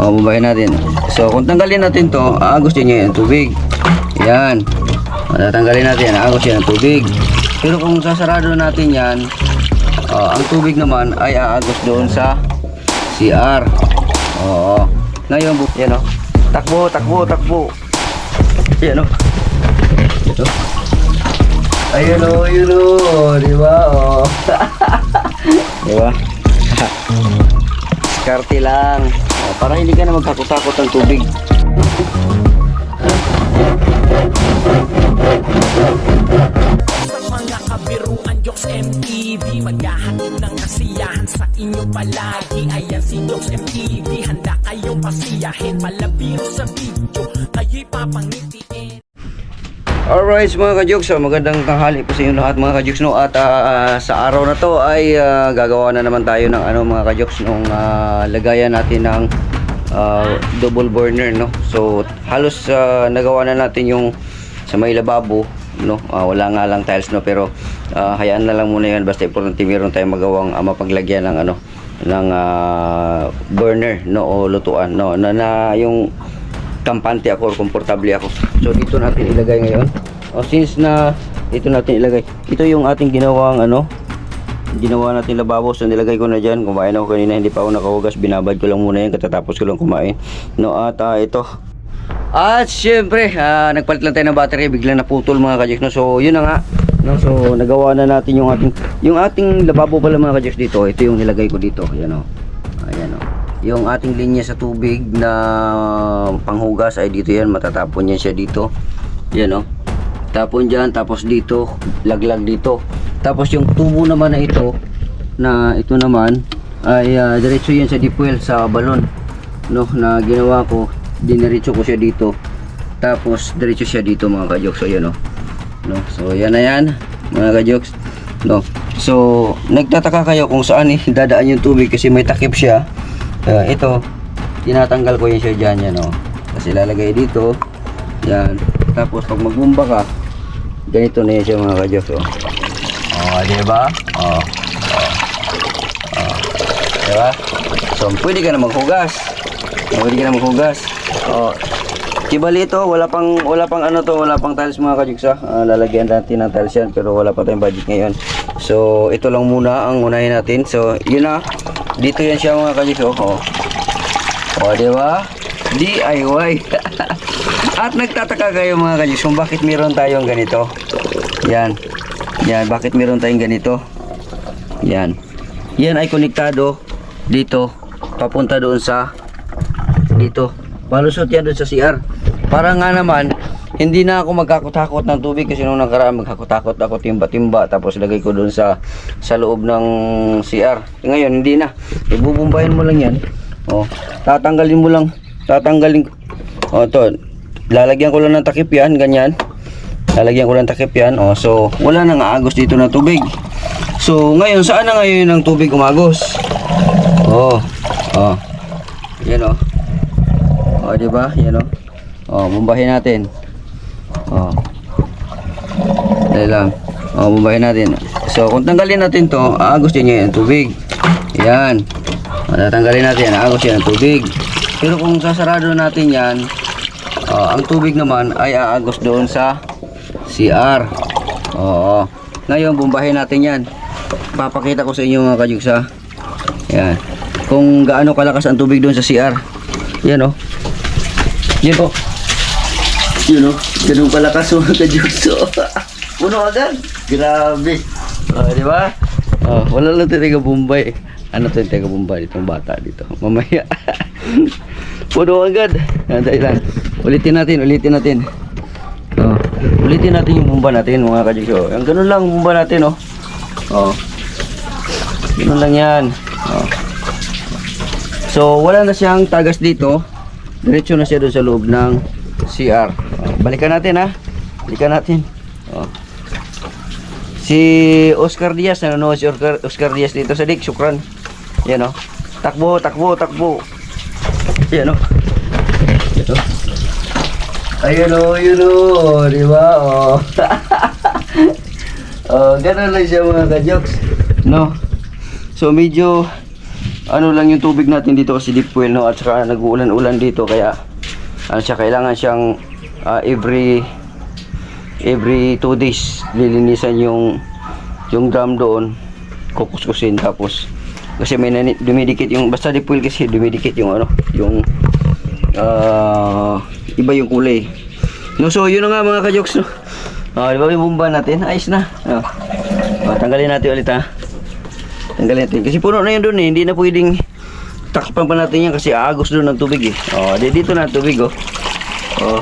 O, bubahin natin. So, kung tanggalin natin to, aagos din niya yung tubig. Yan. Tatanggalin natin, aagos yan ng tubig. Pero kung sasarado natin yan, ah, ang tubig naman ay aagos doon sa CR. Oo. Ngayon, yan o. Takbo, takbo, takbo. Yan o. Ito. Ayun o, yun o. Di ba? O. Di ba? Diskarte lang. O, para hindi ka na magkakot-takot ng tubig. Kabiruan, Jokes MTV Maghahatid ng kasiyahan sa inyo palagi. Ayan si Jokes MTV Handa kayong pasiyahin. Malabiro sa video Kayo'y papangitiin Alright mga kajuks, so magandang tanghali po sa inyo lahat mga kajuks no? At ah, sa araw na to ay ah, gagawa na naman tayo ng ano mga kajuks nung ah, lagayan natin ng ah, double burner no. So halos ah, nagawa na natin yung sa may lababo no. Ah, wala nga lang tiles no? Pero ah, hayaan na lang muna yan basta importante meron tayong magawang ah, mapaglagyan ng ano ng ah, burner no? O lutuan no? Na, na yung kampante ako or komportable ako. So dito natin ilagay ngayon. O since na dito natin ilagay. Ito yung ating ginawang ano ginawa natin lababo so nilagay ko na dyan. Kumain ako kanina hindi pa ako nakahugas. Binabad ko lang muna yan katatapos ko lang kumain. No at ah, ito. At syempre ah, nagpalit lang tayo ng battery. Biglang naputol mga kajeks no? So yun na nga no? So nagawa na natin yung ating yung ating lababo pala mga kajeks dito. Ito yung nilagay ko dito. Yan o ayan o yung ating linya sa tubig na panghugas ay dito yan matatapon yan siya dito. Yan o tapon dyan tapos dito laglag dito. Tapos yung tubo naman na ito na ito naman ay ah, diretso yan sa deep well sa balon. No na ginawa ko diniretso ko siya dito. Tapos diretso siya dito mga kajoks so yan o no so yan na yan mga kajoks no so nagtataka kayo kung saan eh, dadaan yung tubig kasi may takip siya Ah, ito tinatanggal ko yan siya dyan yan o kasi lalagay dito yan tapos pag magbumba ka ganito na yan siya mga kajoks o oh, di ba oh. oh. di ba so pwede ka na maghugas pwede ka na maghugas oh. Kibali ito, wala pang wala pang ano to, wala pang tiles mga kajuksa. Ah, lalagyan natin ng tiles yan pero wala pa tayong budget ngayon. So, ito lang muna ang unahin natin. So, yun na. Dito yan siya mga kajuksa. Oh. Oh, di ba? DIY. At nagtataka kayo mga kajuksa kung bakit meron tayong ganito. Yan. Yan, bakit meron tayong ganito? Yan. Yan ay konektado dito papunta doon sa dito. Palusot yan doon sa CR. Para nga naman, hindi na ako magkakot-takot ng tubig kasi nung nakaraan magkakot-takot ako timba-timba tapos lagay ko doon sa sa loob ng CR. Ngayon hindi na. Ibubumbayin mo lang yan. Oh, tatanggalin mo lang. Tatanggalin Oh, to. Lalagyan ko lang ng takip yan, ganyan. Lalagyan ko lang ng takip yan. Oh, so wala nang aagos dito ng tubig. So, ngayon saan na ngayon ang tubig umagos? Oh. Oh. Yan oh. Oh, di ba? Yan oh. Oh, bumbahin natin. Oh. Dali lang. Oh, bumbahin natin. So, kung tanggalin natin to, aagos din niya yung tubig. Yan. Oh, tatanggalin natin, aagos yan ng tubig. Pero kung sasarado natin yan, oh, ang tubig naman ay aagos doon sa CR. Oo. Ngayon, bumbahin natin yan. Papakita ko sa inyo mga kajuksa. Yan. Kung gaano kalakas ang tubig doon sa CR. Yan oh. Yan oh. Yun oh. Ganun kalakas mga kajukso. Puno agad. Grabe. Oh, di ba? Oh, wala lang tayo Bombay. Ano yung taga Bombay? Itong bata dito. Mamaya. Puno agad. Dahil lang. Ulitin natin, ulitin natin. Oh, ulitin natin yung bumba natin mga kajukso. Yung ganun lang ang bumba natin oh. Oh. Ganun lang yan. Oh. So, wala na siyang tagas dito. Diretso na siya doon sa loob ng CR. Oh, balikan natin ha. Balikan natin. Oh. Si Oscar Diaz, nanonood si Oscar, Oscar Diaz dito sa Dik, syukran. Yan oh. Takbo, takbo, takbo. Yan oh. Ito. Ayun oh, yun oh, di ba? Oh. oh, ganun lang siya mga ka-jokes. No. So medyo ano lang yung tubig natin dito kasi deep well no at saka nag-uulan-ulan dito kaya ano siya kailangan siyang ah, every every 2 days lilinisan yung yung drum doon kukuskusin tapos kasi may nani, dumidikit yung basta deep well kasi dumidikit yung ano yung ah, iba yung kulay no so yun na nga mga kajoks no Ah, di ba yung bomba natin? Ayos na. Oh. Oh, tanggalin natin ulit ha. Tanggalin natin. Kasi puno na yun doon eh. Hindi na pwedeng takpan pa natin yan kasi aagos doon ng tubig eh. Oh, di dito na tubig oh. Oh.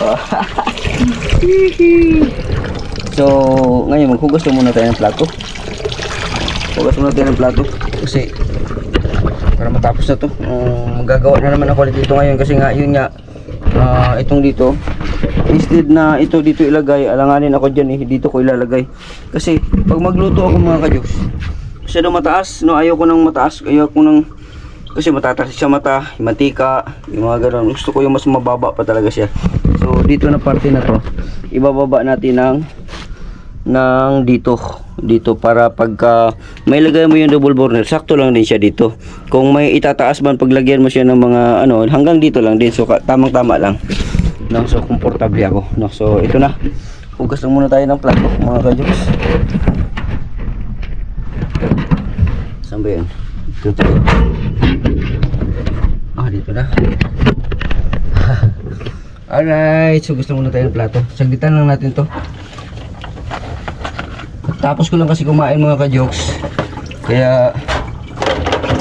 so, ngayon maghugas na muna tayo ng plato. Hugas muna tayo ng plato kasi para matapos na to. Um, magagawa na naman ako dito ngayon kasi nga yun nga ah, itong dito instead na ito dito ilagay alanganin ako dyan eh dito ko ilalagay kasi pag magluto ako mga kajoks masyado mataas no ayaw ko ng mataas ayaw ko ng kasi matataas siya mata yung mantika yung mga ganun. Gusto ko yung mas mababa pa talaga siya. So dito na parte na to. Ibababa natin ng ng dito. Dito para pagka may lagay mo yung double burner sakto lang din siya dito. Kung may itataas man paglagyan mo siya ng mga ano hanggang dito lang din. So tamang tama lang. No so komportable ako. No so ito na. Hugas lang muna tayo ng plato mga kajoks saan ba dito ah dito na alright so gusto muna tayo ng plato saglitan lang natin to tapos ko lang kasi kumain mga ka-jokes. Kaya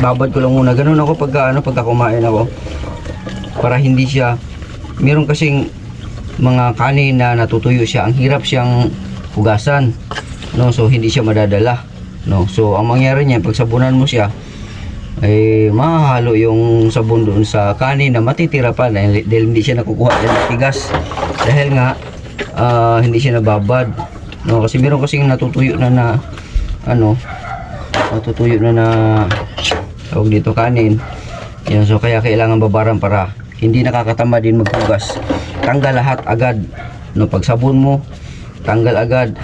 babad ko lang muna. Ganun ako pagka ano pagka kumain ako. Para hindi siya meron kasing mga kanin na natutuyo siya. Ang hirap siyang hugasan. No, so hindi siya madadala. No, so ang mangyari niyan pag sabunan mo siya ay mahalo yung sabon doon sa kanin na matitira pa dahil, dahil hindi siya nakukuha ng tigas dahil nga ah, hindi siya nababad. No kasi meron kasing natutuyo na na ano natutuyo na na tawag dito kanin. Yan so kaya kailangan babaran para hindi nakakatama din maghugas. Tanggal lahat agad. No pag sabon mo tanggal agad.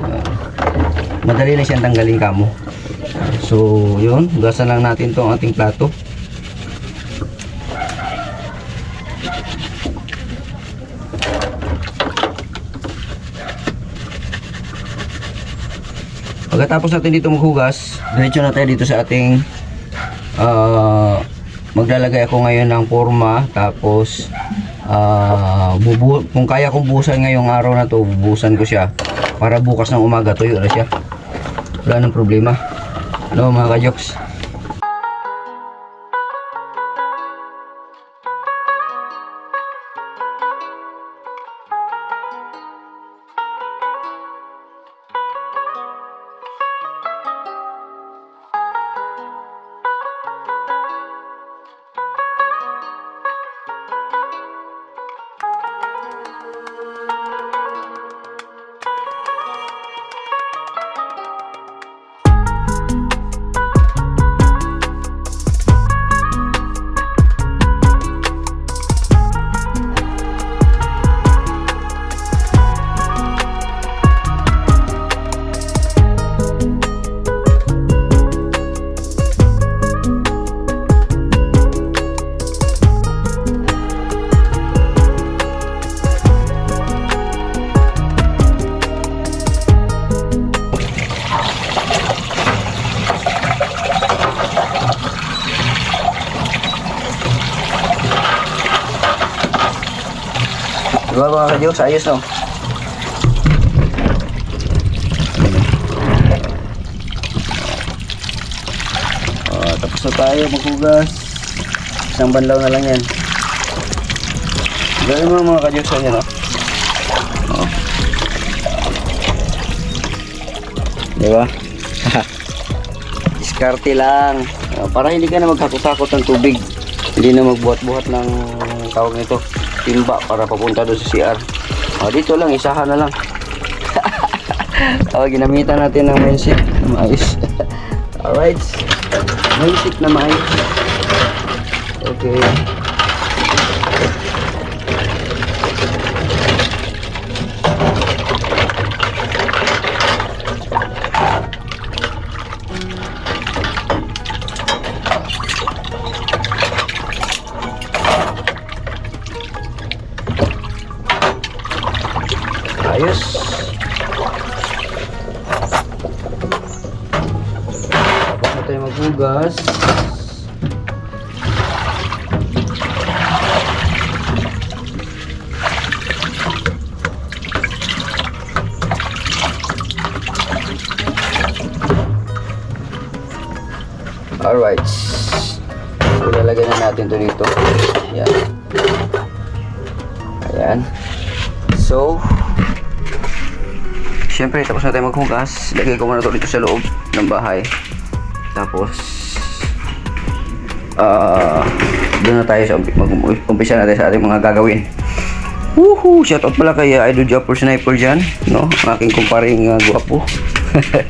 Ah, madali na siyang tanggalin kamo so yun hugasan lang natin tong ating plato Pagkatapos natin dito maghugas, diretso na tayo dito sa ating ah, maglalagay ako ngayon ng forma tapos ah, bubu kung kaya kong buhusan ngayong araw na to, bubuhusan ko siya para bukas ng umaga tuyo na siya. Wala nang problema. No mga kajoks. Kajoks, ayos no? Oh, tapos na tayo maghugas. Isang banlaw na lang yan. Gawin mo mga kajoks sa inyo, no? Oh. Diba? Diskarte lang. Oh, para hindi ka na magkakot-sakot ng tubig. Hindi na magbuhat-buhat ng tawag nito, timba para papunta doon sa CR. Oh, dito lang, isahan na lang. oh, ginamitan natin ng mindset na maayos. Alright. Mindset na maayos. Okay. Natin to dito. Ayan. Ayan. So, Siyempre, tapos na tayo maghugas. Lagay ko muna to dito sa loob ng bahay. Tapos, ah, doon na tayo sa umpi- mag-umpisa na tayo sa ating mga gagawin. Woohoo! Shoutout pala kay uh, Idol Jumper Sniper dyan. No? Ang aking kumparing uh, guwapo.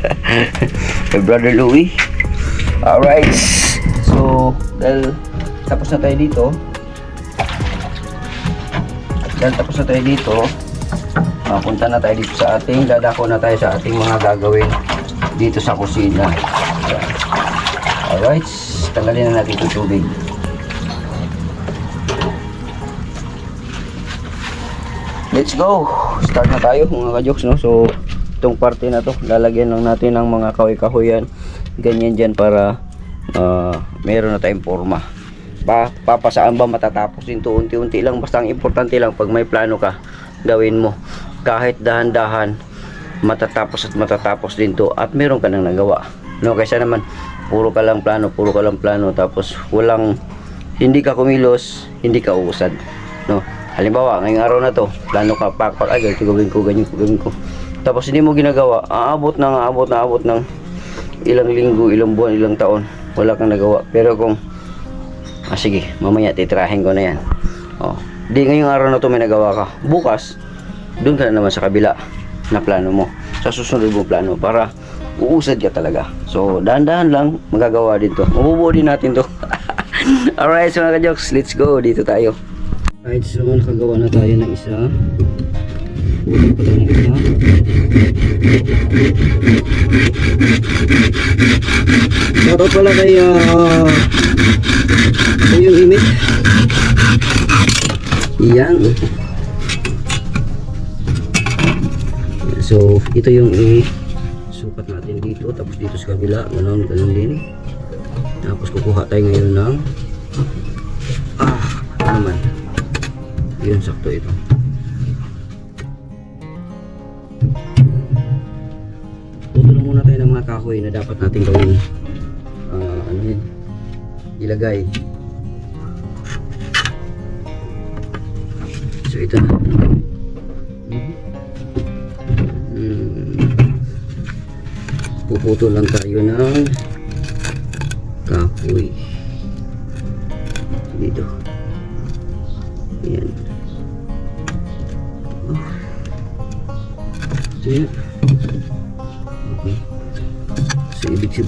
kay Brother Louie. Alright. So, dahil tapos na tayo dito. Dahil tapos na tayo dito, Ah, punta na tayo dito sa ating, dadako na tayo sa ating mga gagawin dito sa kusina. Alright, tanggalin na natin itong tubig. Let's go! Start na tayo mga kajoks, no? So, itong parte na to, lalagyan lang natin ng mga kahoy-kahoyan. Ganyan dyan para ah, meron na tayong forma. Pa, papasaan ba matatapos din to unti-unti lang. Basta ang importante lang pag may plano ka, gawin mo. Kahit dahan-dahan, matatapos at matatapos din to at meron ka nang nagawa. No, kaysa naman puro ka lang plano, puro ka lang plano tapos walang hindi ka kumilos, hindi ka uusad. No. Halimbawa, ngayong araw na to, plano ka pak pak ay ganito gawin ko, ganyan ko, gawin ko. Tapos hindi mo ginagawa, aabot ng aabot na aabot ng ilang linggo, ilang buwan, ilang taon, wala kang nagawa. Pero kung Ah, sige, mamaya titrahin ko na yan. Oh, di ngayong araw na to may nagawa ka. Bukas, doon ka na naman sa kabila na plano mo. Sa susunod mo plano para uusad ka talaga. So, dahan-dahan lang magagawa din to. Mabubuo din natin to. Alright, so mga ka-jokes, let's go. Dito tayo. Alright, so nakagawa na tayo ng isa. Ulit pa tayo ng isa. Shoutout pala kay uh, ito yung image. Yan. So, ito yung i-sukat natin dito. Tapos dito sa kabila. Ganon, ganon din. Tapos kukuha tayo ngayon ng ah, ano naman. Yun, sakto ito. Kahoy na dapat natin gawin. Ah, ano yun? ilagay. So ito na. Hmm. Puputo lang tayo ng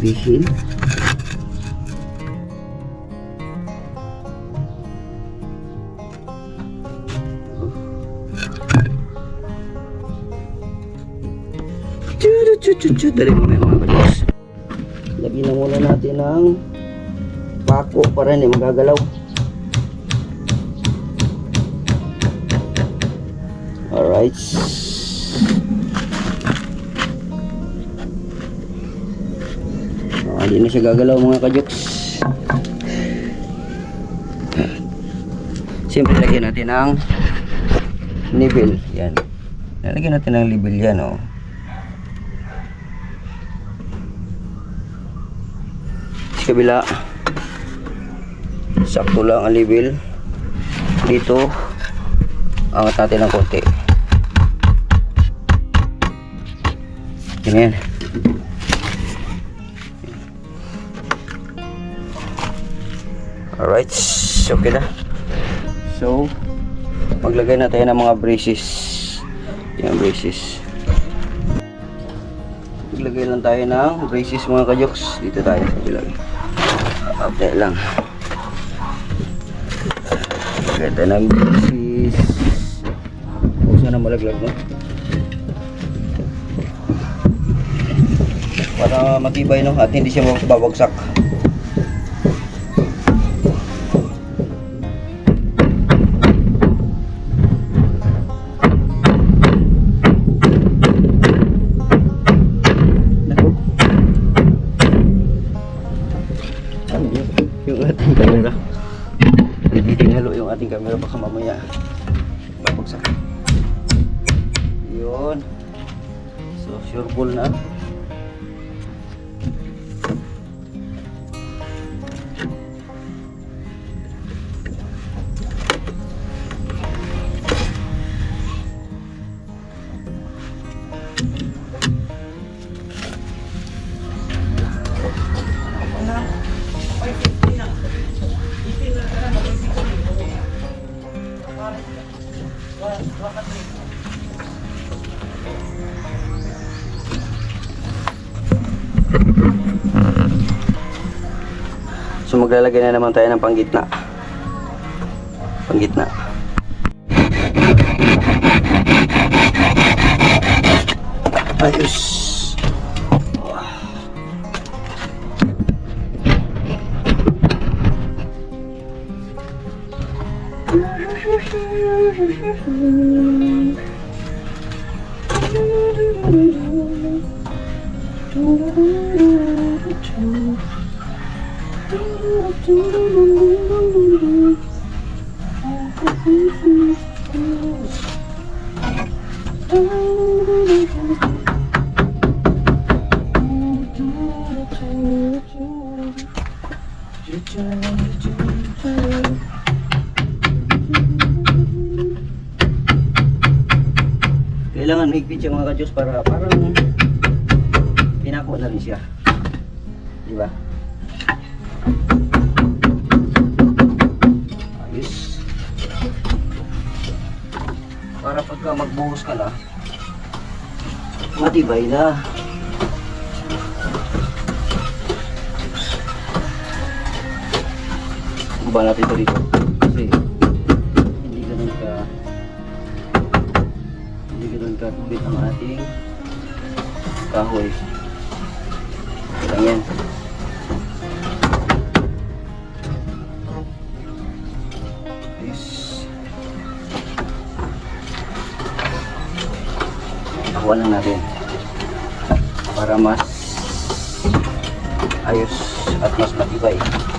Sabihin, Chuchuchuchu. Dali mo may mga kalis. Lagyan na muna natin ng pako para hindi magagalaw. Alright. Hindi na siya gagalaw mga kajoks. Siyempre lagyan natin ng nibil. Yan. Lalagyan natin ng nibil yan oh. sa kabila sakto lang ang level dito angat natin ng konti ganyan okay na. So? Maglagay na tayo ng mga braces. Yung braces. Maglagay lang tayo ng braces mga kajoks dito tayo sa bilang update lang. Ganda ng braces. Huwag sana malaglag no? Para matibay no? At hindi siya babagsak camera baka mamaya babagsak. Yun. So, sure ball na. Maglalagay na naman tayo ng panggitna. Panggitna. Ayos. Kailangan mahigpit siya mga ka-Diyos para na. Baba natin ito dito. Kasi hindi ganun ka hindi ganun ka bit ang ating kahoy. Lang yan. Nakuha lang natin. Para mas ayos at mas matibay. Ayos.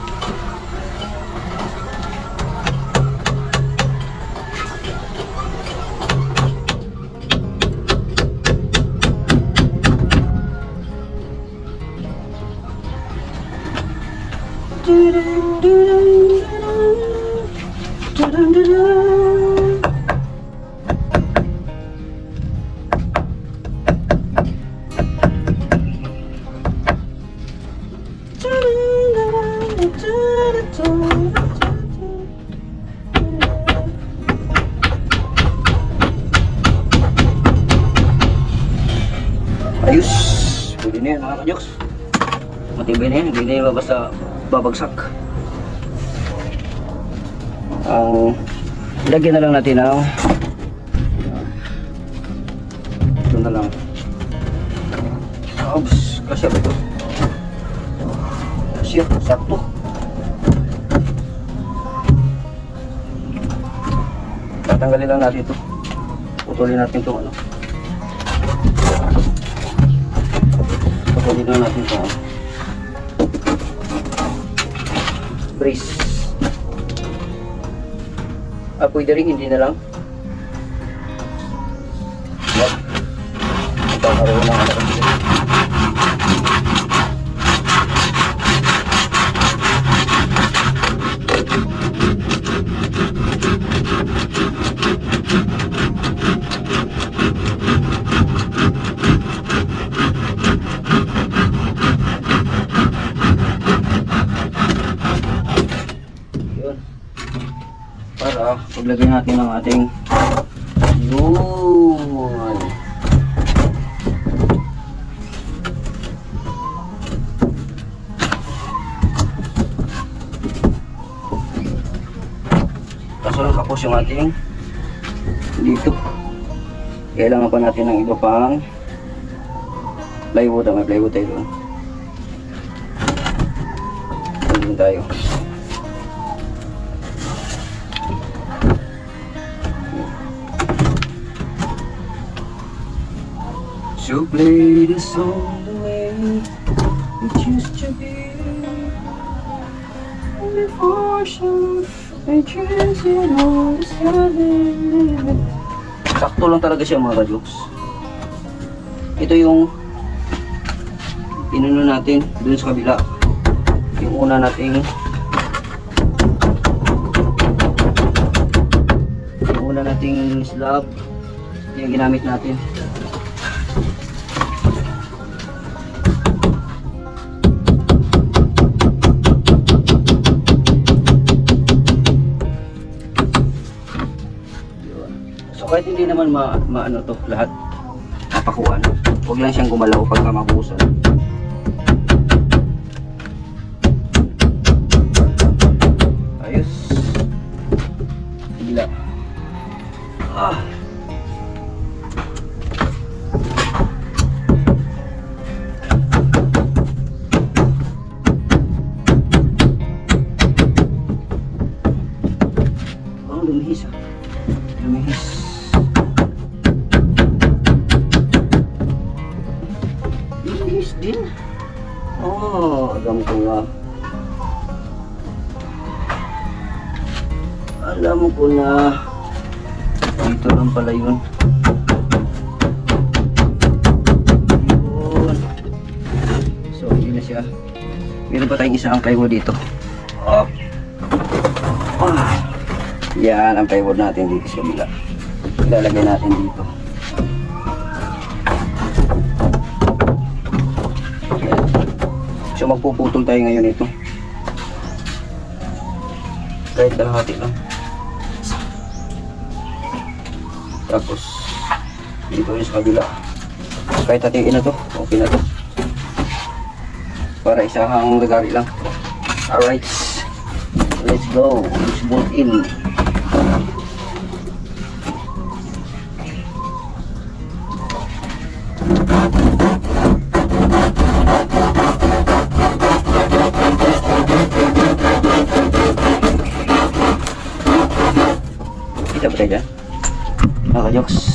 Lagyan na lang natin ng ito na lang. Oops. Kasya ba ito? Kasya. Sakto. Tatanggalin lang natin ito. Putulin natin itong ano. Putulin lang natin itong ano. Brace. Ah, pwede rin hindi na lang. Wag. Magkakaroon ng ano kasi. Yun. Paglagay natin ng ating yun. Kasunod kapos yung ating dito. Kailangan pa natin ng iba pang plywood. May plywood tayo. Doon tayo. So play the song the way it used to be. Sakto lang talaga siya mga kajoks. Ito yung inuno natin dun sa kabila. Yung una nating yung una nating slab yung ginamit natin. Kahit hindi naman ma, maano to lahat mapakuan. Huwag lang siyang gumalaw pagka mabuhusan. Alam ko na. Dito lang pala yun. Yun. So, hindi na siya. Meron pa tayong isang plywood dito. Up. Ah. Yan ang plywood natin dito sa kabila. Ilalagay natin dito. So magpuputol tayo ngayon ito. Kahit kalahati lang. Tapos dito yung sa kabila. Kahit hatiin na to, okay na to. Para isahang lagari lang. Alright. Let's go. Let's bolt in. Mga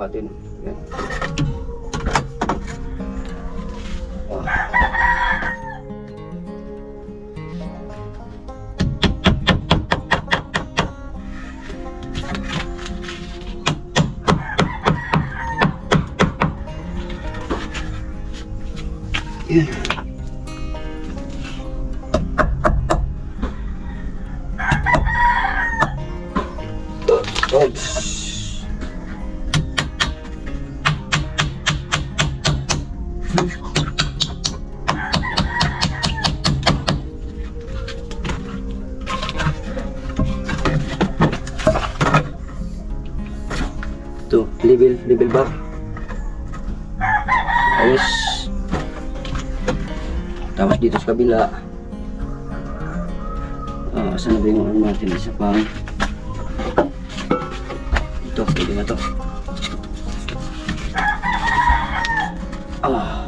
natin. Yan. Yan. Kabila. Ah, saan na ba yung ano natin? Isa pang ito, pwede na to. Ah.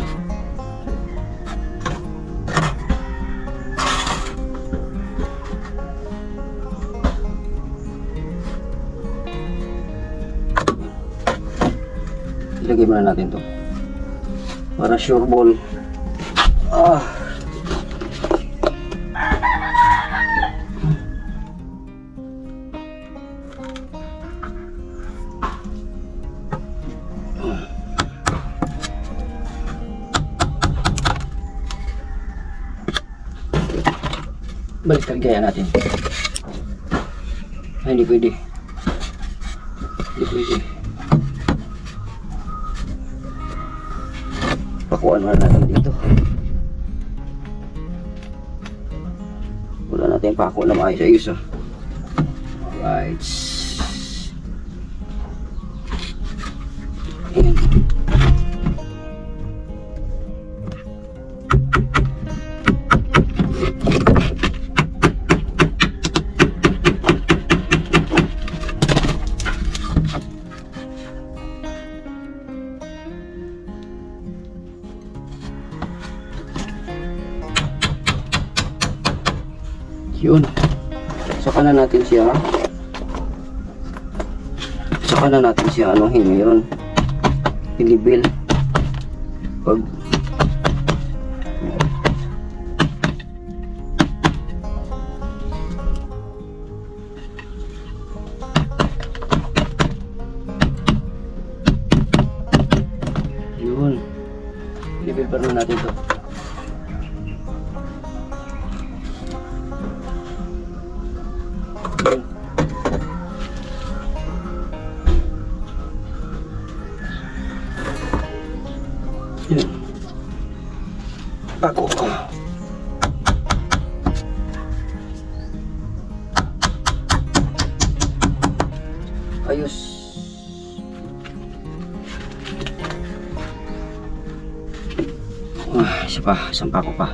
Ilagay muna natin to. Para sure ball. Ah. Baliktad kaya natin. Ay, hindi pwede. Hindi pwede. Pakuan muna natin dito. Wala natin pako na maayos ayos ah. Alright. siya anuhin yun. Pilibil. Pag isang pako pa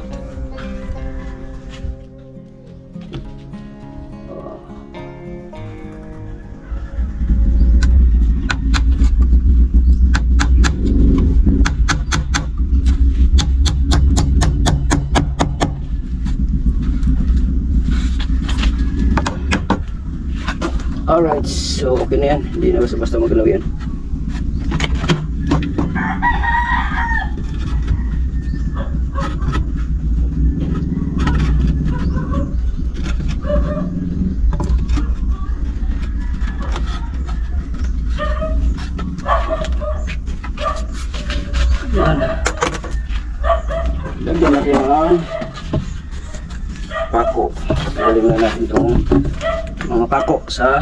Alright, so okay na. Hindi na basta-basta magalaw yan. sa